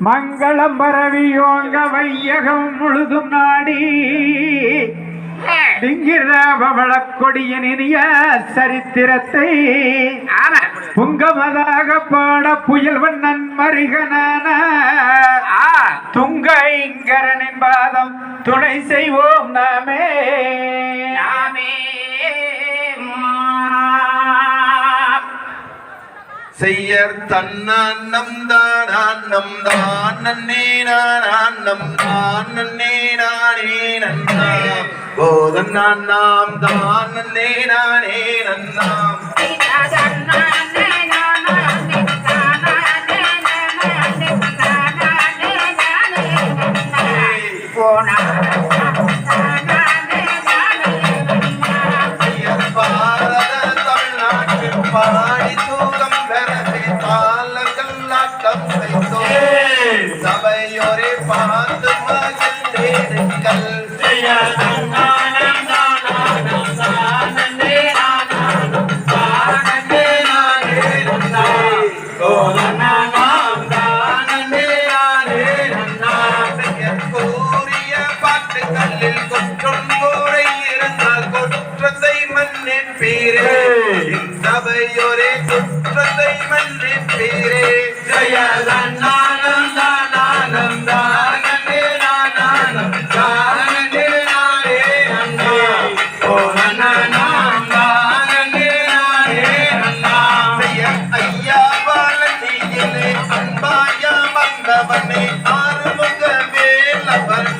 மங்களம் பரவியோங்க வையகம் முழுதும் நாடி. திங்கிராபவள கொடியின் இனிய சரித்திரத்தை புங்கமதாக பாட புயல் வண்ணன் மருகனான ஆ. துங்க இங்கரனின் பாதம் துணை செய்வோம் நாமே. செய்யர் தன்னம் தானம் தான் நன்னே நானம் தான் நன்னே நானே நன்னாம் போதன் நான் நாம் தான் நன்னே நானே நன்னாம் பார்த்து மகிழ்ந்தேனுங்கள் கூறிய பாட்டுகளில் குற்றம் கூரை குற்றத்தை மன்னிப்பீரே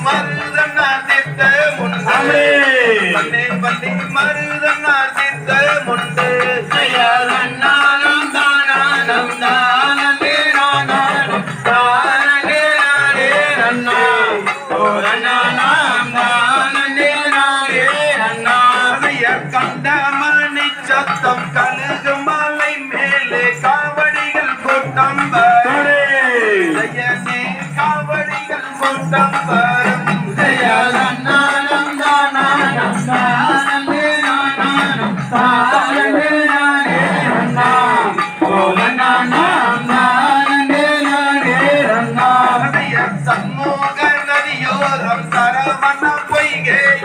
கூவும் மருதனா திட்ட முன்னே மண்ணே பள்ளி மருதனா திட்ட முண்டு பெயர் கண்ட மணி சத்தம் கழுகு மலை மேலே காவடிகள் கூட்டம் வரும். ஜெயனே காவடிகள் கூட்டம் வரும்